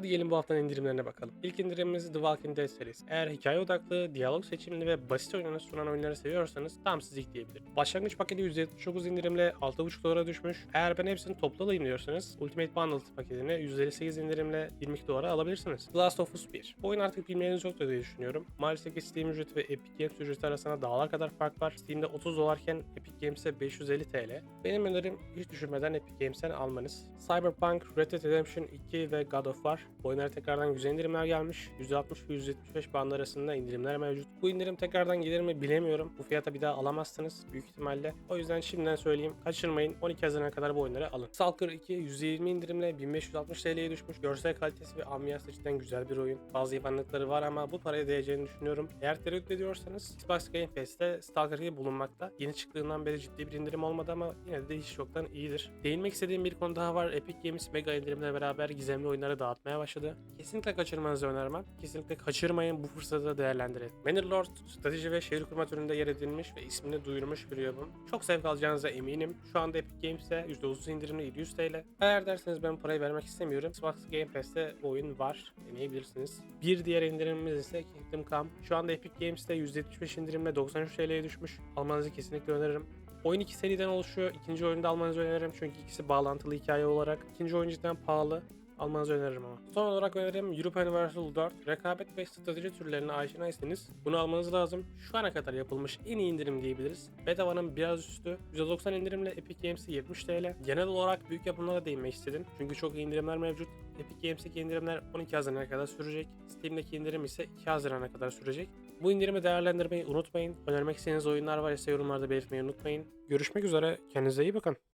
Hadi gelin bu haftanın indirimlerine bakalım. İlk indirimimiz The Walking Dead serisi. Eğer hikaye odaklı, diyalog seçimli ve basit oynanış sunan oyunları seviyorsanız tam sizlik diyebilirim. Başlangıç paketi 179 indirimle 6,5 dolara düşmüş. Eğer ben hepsini toplu alayım diyorsanız Ultimate Bundle paketini 158 indirimle 22 dolara alabilirsiniz. The Last of Us 1. Bu oyun artık bilmeyeniniz yoktur diye düşünüyorum. Maalesef ki Steam ücreti ve Epic Games ücreti arasında dağlar kadar fark var. Steam'de 30 dolarken Epic Games'e 550 TL. Benim önerim hiç düşünmeden Epic Games'ten almanız. Cyberpunk, Red Dead Redemption 2 ve God of War. Bu oyunlara tekrardan güzel indirimler gelmiş. %60 ve %75 bandı arasında indirimler mevcut. Bu indirim tekrardan gelir mi bilemiyorum. Bu fiyata bir daha alamazsınız büyük ihtimalle. O yüzden şimdiden söyleyeyim. Kaçırmayın. 12 Haziran'a kadar bu oyunları alın. Stalker 2 %20 indirimle 1560 TL'ye düşmüş. Görsel kalitesi ve ambiyası cidden güzel bir oyun. Bazı yabanlıkları var ama bu paraya değeceğini düşünüyorum. Eğer tereddüt ediyorsanız Xbox Game Pass'te Stalker 2 bulunmakta. Yeni çıktığından beri ciddi bir indirim olmadı ama yine de hiç yoktan iyidir. Değinmek istediğim bir konu daha var. Epic Games mega indirimle beraber gizemli oyunları dağıtmaya başladı. Kesinlikle kaçırmanızı önermem. Kesinlikle kaçırmayın bu fırsatı da değerlendirin. Bannerlord strateji ve şehir kurma türünde yer edilmiş ve ismini duyurmuş bir yapım. Çok zevk alacağınıza eminim. Şu anda Epic Games'te %30 indirimli 700 TL. Eğer derseniz ben parayı vermek istemiyorum. Xbox Game Pass'te bu oyun var. Deneyebilirsiniz. Bir diğer indirimimiz ise Kingdom Come. Şu anda Epic Games'te %75 indirimle 93 TL'ye düşmüş. Almanızı kesinlikle öneririm. Oyun iki seriden oluşuyor. İkinci oyunu da almanızı öneririm çünkü ikisi bağlantılı hikaye olarak. İkinci oyun cidden pahalı. Almanızı öneririm ama. Son olarak önerim Europe Universal 4. Rekabet ve strateji türlerine aşinaysanız bunu almanız lazım. Şu ana kadar yapılmış en iyi indirim diyebiliriz. Bedava'nın biraz üstü. %90 indirimle Epic Games'i 70 TL. Genel olarak büyük yapımlara değinmek istedim. Çünkü çok iyi indirimler mevcut. Epic Games'teki indirimler 12 Haziran'a kadar sürecek. Steam'deki indirim ise 2 Haziran'a kadar sürecek. Bu indirimi değerlendirmeyi unutmayın. Önermek istediğiniz oyunlar var ise yorumlarda belirtmeyi unutmayın. Görüşmek üzere. Kendinize iyi bakın.